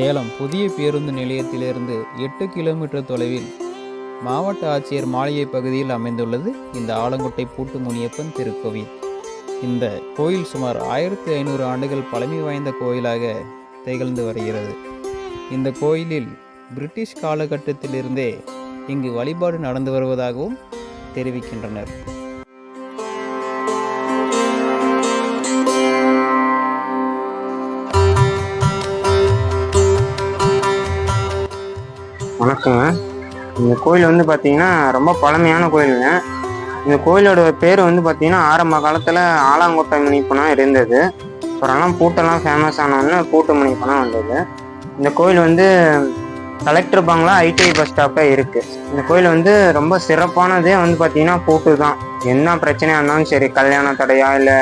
சேலம் புதிய பேருந்து நிலையத்திலிருந்து எட்டு கிலோமீட்டர் தொலைவில் மாவட்ட ஆட்சியர் மாளிகை பகுதியில் அமைந்துள்ளது இந்த ஆலங்குட்டை பூட்டு முனியப்பன் திருக்கோவில். இந்த கோயில் சுமார் ஆயிரத்தி ஐநூறு ஆண்டுகள் பழமை வாய்ந்த கோயிலாக திகழ்ந்து வருகிறது. இந்த கோயிலில் பிரிட்டிஷ் காலகட்டத்திலிருந்தே இங்கு வழிபாடு நடந்து வருவதாகவும் தெரிவிக்கின்றனர். வணக்கங்க. இந்த கோயில் வந்து பார்த்தீங்கன்னா ரொம்ப பழமையான கோயிலுங்க. இந்த கோயிலோட பேர் வந்து பார்த்தீங்கன்னா ஆரம்ப காலத்தில் ஆலாங்கோட்டை முனிப்பணம் இருந்தது. அப்புறம்லாம் பூட்டெல்லாம் ஃபேமஸ் ஆனோடனே பூட்டு முனிப்பணம் வந்தது. இந்த கோயில் வந்து கலெக்டர் பங்களா ஐடிஐ பஸ் ஸ்டாப்பில் இருக்குது இந்த கோயில் வந்து ரொம்ப சிறப்பானதே வந்து பார்த்தீங்கன்னா பூட்டு தான். என்ன பிரச்சனையாக இருந்தாலும் சரி கல்யாண தடையா இல்லை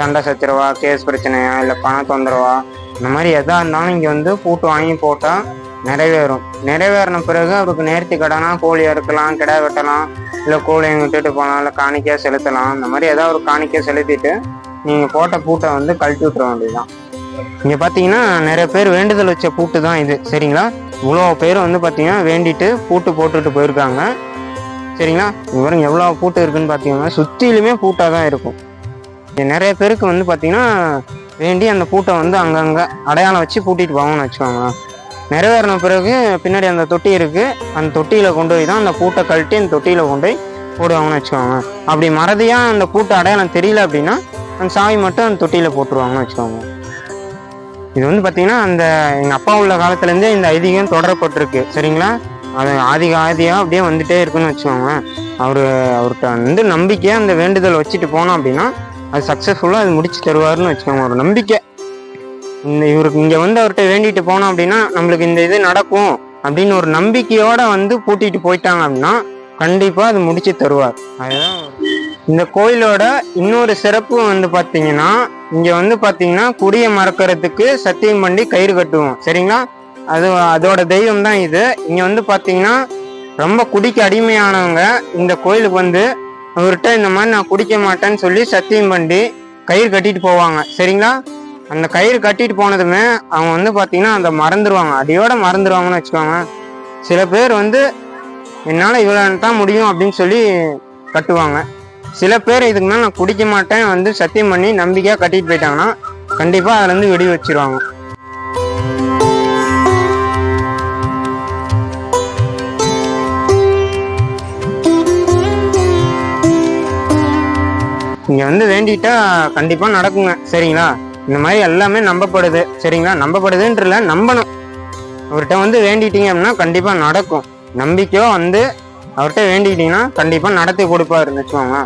சண்டை சச்சரவா கேஸ் பிரச்சனையா இல்லை பண தொந்தரவா இந்த மாதிரி எதாக இருந்தாலும் இங்கே வந்து பூட்டு வாங்கி போட்டால் நிறைவேறும். நிறைவேறின பிறகு அவருக்கு நேர்த்தி கடனா கோழி அறுக்கலாம் கிடா வெட்டலாம் இல்லை கோழியை விட்டுட்டு போகலாம் இல்லை காணிக்கையாக செலுத்தலாம். இந்த மாதிரி ஏதாவது ஒரு காணிக்கை செலுத்திட்டு நீங்கள் போட்ட பூட்டை வந்து கழட்டி விட்டுற வேண்டியதுதான். இங்கே பார்த்தீங்கன்னா நிறைய பேர் வேண்டுதல் வச்ச பூட்டு தான் இது. சரிங்களா? இவ்வளோ பேர் வந்து பார்த்தீங்கன்னா வேண்டிட்டு பூட்டு போட்டுட்டு போயிருக்காங்க. சரிங்களா? இவரும் எவ்வளோ பூட்டு இருக்குன்னு பார்த்தீங்கன்னா சுற்றிலுமே பூட்டாக தான் இருக்கும். நிறைய பேருக்கு வந்து பார்த்தீங்கன்னா வேண்டி அந்த பூட்டை வந்து அங்கங்கே அடையாளம் வச்சு பூட்டிட்டு போவாங்கன்னு வச்சுக்கோங்களேன். நிறைவேறின பிறகு பின்னாடி அந்த தொட்டி இருக்குது அந்த தொட்டியில் கொண்டு போய் தான் அந்த பூட்டை கழட்டி அந்த தொட்டியில் கொண்டு போய் போடுவாங்கன்னு வச்சுக்கோங்க. அப்படி மறதியாக அந்த பூட்டை அடையாளம் தெரியல அப்படின்னா அந்த சாவி மட்டும் அந்த தொட்டியில் போட்டுருவாங்கன்னு வச்சுக்கோங்க. இது வந்து பார்த்தீங்கன்னா அந்த எங்கள் அப்பா உள்ள காலத்துலேருந்தே இந்த ஐதீகம் தொடரப்பட்டிருக்கு. சரிங்களா? அது ஆதிக ஆதியாக அப்படியே வந்துட்டே இருக்குன்னு வச்சுக்கோங்க. அவர் அவர்கிட்ட வந்து நம்பிக்கையாக அந்த வேண்டுதல் வச்சுட்டு போனோம் அப்படின்னா அது சக்ஸஸ்ஃபுல்லாக அது முடிச்சு தருவாருன்னு வச்சுக்கோங்க. ஒரு நம்பிக்கை. இந்த இவருக்கு இங்கே வந்து அவர்கிட்ட வேண்டிட்டு போனோம் அப்படின்னா நம்மளுக்கு இந்த இது நடக்கும் அப்படின்னு ஒரு நம்பிக்கையோட வந்து பூட்டிட்டு போயிட்டாங்க அப்படின்னா கண்டிப்பாக அது முடிச்சு தருவார். அதுதான் இந்த கோயிலோட இன்னொரு சிறப்பு வந்து பார்த்தீங்கன்னா இங்கே வந்து பார்த்தீங்கன்னா குடிய மறக்கறதுக்கு சத்தியம் பண்ணி கயிறு கட்டுவோம். சரிங்களா? அது அதோட தெய்வம் தான் இது. இங்கே வந்து பார்த்தீங்கன்னா ரொம்ப குடிக்க அடிமையானவங்க இந்த கோயிலுக்கு வந்து அவர்கிட்ட இந்த மாதிரி நான் குடிக்க மாட்டேன்னு சொல்லி சத்தியம் பண்ணி கயிறு கட்டிட்டு போவாங்க. சரிங்களா? அந்த கயிறு கட்டிட்டு போனதுமே அவங்க வந்து பார்த்தீங்கன்னா அந்த மறந்துடுவாங்க அடியோட மறந்துடுவாங்கன்னு வச்சுக்கோங்க. சில பேர் வந்து என்னால் இவ்வளோ தான் முடியும் அப்படின்னு சொல்லி கட்டுவாங்க. சில பேர் இதுக்கு மேலே நான் குடிக்க மாட்டேன் வந்து சத்தியம் பண்ணி நம்பிக்கையாக கட்டிட்டு போயிட்டாங்கன்னா கண்டிப்பாக அதுலேருந்து வெடி வச்சிருவாங்க. இங்கே வந்து வேண்டிட்டா கண்டிப்பாக நடக்குங்க. சரிங்களா? இந்த மாதிரி எல்லாமே நம்பப்படுது. சரிங்களா? நம்பப்படுதுன்றல நம்பணும். அவர்கிட்ட வந்து வேண்டிட்டீங்க அப்படின்னா கண்டிப்பாக நடக்கும். நம்பிக்கையோ வந்து அவர்கிட்ட வேண்டிக்கிட்டீங்கன்னா கண்டிப்பாக நடத்தி கொடுப்பாருன்னு வச்சுக்கோங்க.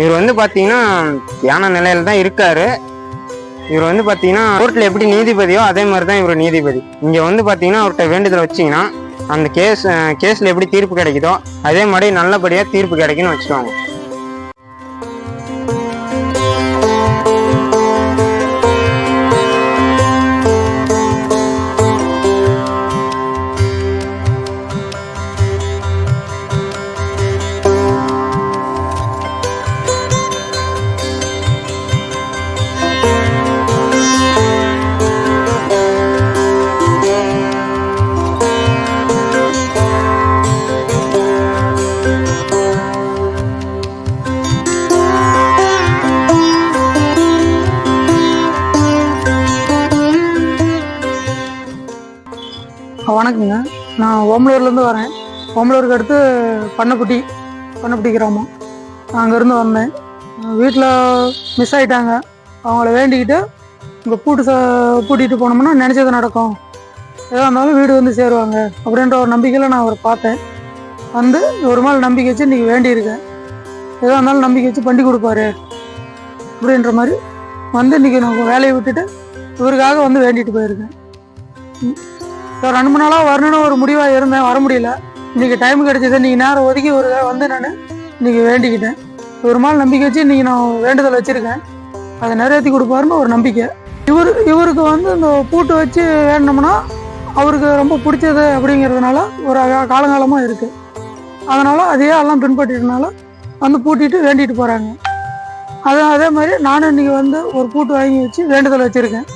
இவர் வந்து பார்த்தீங்கன்னா தியான நிலையில தான் இருக்காரு. இவர் வந்து பார்த்தீங்கன்னா கோர்ட்டில் எப்படி நீதிபதியோ அதே மாதிரி தான் இவர் நீதிபதி. இங்கே வந்து பார்த்தீங்கன்னா அவர்கிட்ட வேண்டுதல் வச்சீங்கன்னா அந்த கேஸ் கேஸில் எப்படி தீர்ப்பு கிடைக்குதோ அதே மாதிரி நல்லபடியாக தீர்ப்பு கிடைக்குன்னு வச்சுக்கோங்க. வணக்கங்க. நான் ஓமலூர்லேருந்து வரேன். ஓமலூருக்கு அடுத்து பண்ணக்குட்டி பண்ணக்குட்டி கிராமம். நான் அங்கேருந்து வந்தேன். வீட்டில் மிஸ் ஆகிட்டாங்க அவங்கள வேண்டிக்கிட்டு இங்கே பூட்டு ச பூட்டிட்டு போனோம்னா நினச்சது நடக்கும். எதாக இருந்தாலும் வீடு வந்து சேருவாங்க. அப்படின்ற ஒரு நம்பிக்கையில் நான் அவரை பார்த்தேன். வந்து ஒரு நாள் நம்பிக்கை வச்சு இன்றைக்கி வேண்டியிருக்கேன். எதாக இருந்தாலும் நம்பிக்கை வச்சு பண்ணி கொடுப்பாரு. அப்படின்ற மாதிரி வந்து இன்றைக்கி நான் வேலையை விட்டுட்டு இவருக்காக வந்து வேண்டிட்டு போயிருக்கேன். ஒரு ரெண்டு மூணு நாளாக வரணும்னு ஒரு முடிவாக இருந்தேன். வர முடியல. இன்னைக்கு டைம் கிடைச்சது. இன்னைக்கு நேரம் ஒதுக்கி ஒரு வந்து நான் இன்றைக்கி வேண்டிக்கிட்டேன். ஒரு நாள் நம்பிக்கை வச்சு இன்றைக்கி நான் வேண்டுதல் வச்சுருக்கேன். அதை நிறைவேற்றி கொடுப்பாருன்னு ஒரு நம்பிக்கை. இவர் இவருக்கு வந்து இந்த பூட்டு வச்சு வேண்டினோம்னா அவருக்கு ரொம்ப பிடிச்சது அப்படிங்கிறதுனால ஒரு காலங்காலமாக இருக்குது அதனால் அதையே எல்லாம் பின்பற்றினால வந்து பூட்டிட்டு வேண்டிட்டு போகிறாங்க அது அதே மாதிரி நானும் இன்றைக்கி வந்து ஒரு பூட்டு வாங்கி வச்சு வேண்டுதல் வச்சுருக்கேன்.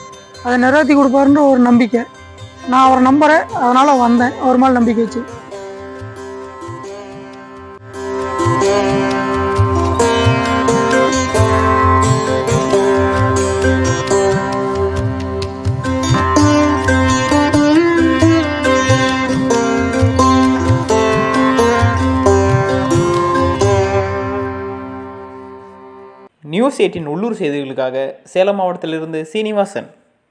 அதை நிறைவேற்றி கொடுப்பாருன்ற ஒரு நம்பிக்கை. நான் அவரை நம்புகிறேன் அதனால் வந்தேன். அவர் மேலே நம்பிக்கை வச்சு. நியூஸ் எயிட்டின் உள்ளூர் செய்திகளுக்காக சேலம் மாவட்டத்திலிருந்து சீனிவாசன்.